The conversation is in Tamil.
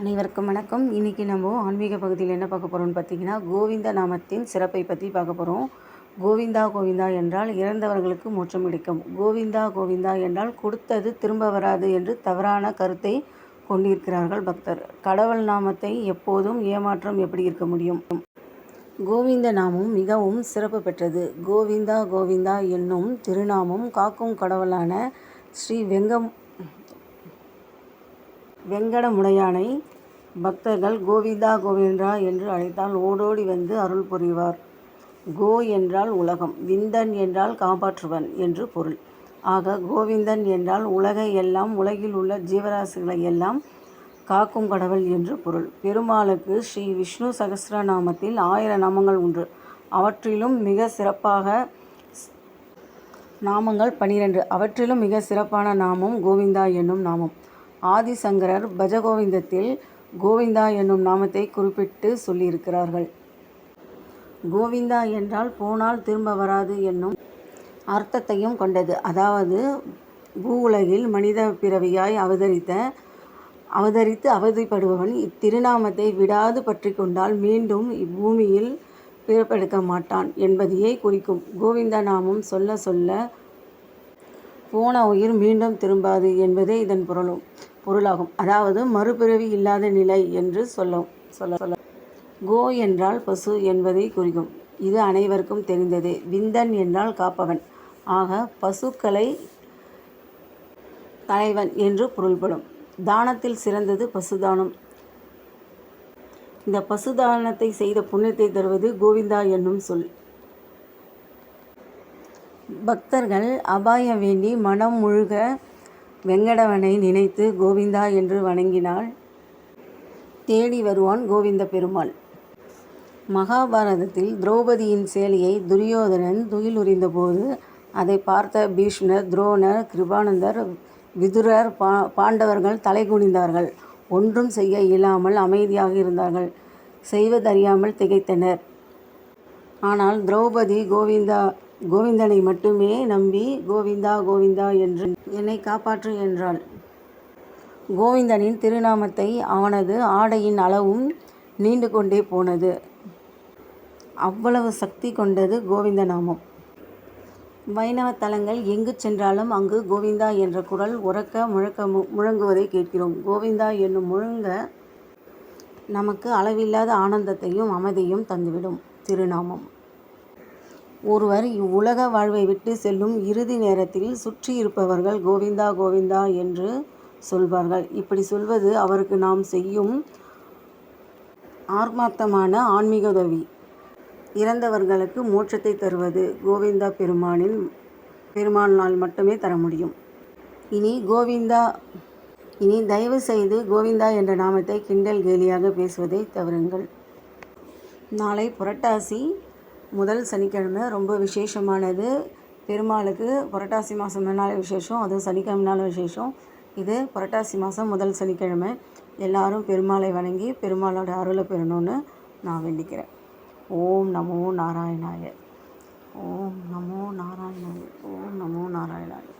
அனைவருக்கும் வணக்கம். இன்றைக்கி நம்ம ஆன்மீக பகுதியில் என்ன பார்க்க போகிறோம்னு பார்த்தீங்கன்னா கோவிந்த நாமத்தின் சிறப்பை பற்றி பார்க்க போகிறோம் கோவிந்தா கோவிந்தா என்றால் இறந்தவர்களுக்கு மோட்சம் கிடைக்கும் கோவிந்தா கோவிந்தா என்றால் கொடுத்தது திரும்ப வராது என்று தவறான கருத்தை கொண்டிருக்கிறார்கள் பக்தர். கடவுள் நாமத்தை எப்போதும் ஏமாற்றம் எப்படி இருக்க முடியும்? கோவிந்த நாமம் மிகவும் சிறப்பு பெற்றது. கோவிந்தா கோவிந்தா என்னும் திருநாமம் காக்கும் கடவுளான ஸ்ரீ வெங்கம் வெங்கடமுடையானை பக்தர்கள் கோவிந்தா கோவிந்தா என்று அழைத்தால் ஓடோடி வந்து அருள் புரிவார். கோ என்றால் உலகம் விந்தன் என்றால் காப்பாற்றுவன் என்று பொருள். ஆக கோவிந்தன் என்றால் உலகை எல்லாம் உலகில் உள்ள ஜீவராசிகளை எல்லாம் காக்கும் கடவுள் என்று பொருள். பெருமாளுக்கு ஸ்ரீ விஷ்ணு சகசிரநாமத்தில் ஆயிரம் நாமங்கள் உண்டு. அவற்றிலும் மிக சிறப்பாக நாமங்கள் பனிரெண்டு. அவற்றிலும் மிக சிறப்பான நாமம் கோவிந்தா என்னும் நாமம். ஆதிசங்கரர் பஜகோவிந்தத்தில் கோவிந்தா என்னும் நாமத்தை குறிப்பிட்டு சொல்லியிருக்கிறார்கள். கோவிந்தா என்றால் போனால் திரும்ப வராது என்னும் அர்த்தத்தையும் கொண்டது. அதாவது பூ உலகில் மனித பிறவியாய் அவதரித்த அவதரித்து அவதிப்படுபவன் இத்திருநாமத்தை விடாது பற்றி கொண்டால் மீண்டும் இப்பூமியில் பிறப்பெடுக்க மாட்டான் என்பதையே குறிக்கும். கோவிந்த நாமம் சொல்ல சொல்ல போன உயிர் மீண்டும் திரும்பாது என்பதே இதன் பொருளும். பொருளாகும். அதாவது மறுபிறவி இல்லாத நிலை என்று சொல்ல சொல்ல சொல்ல. கோ என்றால் பசு என்பதை குறிக்கும். இது அனைவருக்கும் தெரிந்ததே. விந்தன் என்றால் காப்பவன். ஆக பசுக்களை தலைவன் என்று பொருள்படும். தானத்தில் சிறந்தது பசுதானம். இந்த பசுதானத்தை செய்த புண்ணியத்தை தருவது கோவிந்தா என்னும் சொல். பக்தர்கள் அபாயம் வேண்டி மனம் முழுக வெங்கடவனை நினைத்து கோவிந்தா என்று வணங்கினாள். தேடி வருவான் கோவிந்த பெருமாள். மகாபாரதத்தில் திரௌபதியின் சேலையை துரியோதனன் துயிலுறிந்தபோது அதை பார்த்த பீஷ்மர் துரோணர் கிருபானந்தர் விதுரர் பா பாண்டவர்கள் தலைகுனிந்தார்கள். ஒன்றும் செய்ய இயலாமல் அமைதியாக இருந்தார்கள். செய்வதறியாமல் திகைத்தனர். ஆனால் திரௌபதி கோவிந்தா கோவிந்தனை மட்டுமே நம்பி கோவிந்தா கோவிந்தா என்று என்னை காப்பாற்று என்றாள். கோவிந்தனின் திருநாமத்தை அவனது ஆடையின் அளவும் நீண்டு கொண்டே போனது. அவ்வளவு சக்தி கொண்டது கோவிந்த நாமம். வைணவ தலங்கள் எங்கு சென்றாலும் அங்கு கோவிந்தா என்ற குரல் உறக்க முழக்க முழங்குவதை கேட்கிறோம். கோவிந்தா என்னும் முழங்க நமக்கு அளவில்லாத ஆனந்தத்தையும் அமைதியும் தந்துவிடும் திருநாமம். ஒருவர் இவ்வுலக வாழ்வை விட்டு செல்லும் இறுதி நேரத்தில் சுற்றி இருப்பவர்கள் கோவிந்தா கோவிந்தா என்று சொல்வார்கள். இப்படி சொல்வது அவருக்கு நாம் செய்யும் ஆர்மார்த்தமான ஆன்மீக உதவி. இறந்தவர்களுக்கு மோட்சத்தை தருவது கோவிந்தா பெருமானின் பெருமானால் மட்டுமே தர முடியும். இனி கோவிந்தா இனி தயவு செய்து கோவிந்தா என்ற நாமத்தை கிண்டல் கேலியாக பேசுவதை தவறுங்கள். நாளை புரட்டாசி முதல் சனிக்கிழமை ரொம்ப விசேஷமானது. பெருமாளுக்கு புரட்டாசி மாதம் நாள் விசேஷம் அதுவும் சனிக்கிழமை விசேஷம். இது புரட்டாசி மாதம் முதல் சனிக்கிழமை. எல்லாரும் பெருமாளை வணங்கி பெருமாளோட அருளை பெறணும்னு நான் வேண்டிக்கிறேன். ஓம் ஓம் நமோ நாராயணாய. ஓம் நமோ நாராயணாய. ஓம் நமோ நாராயணாய.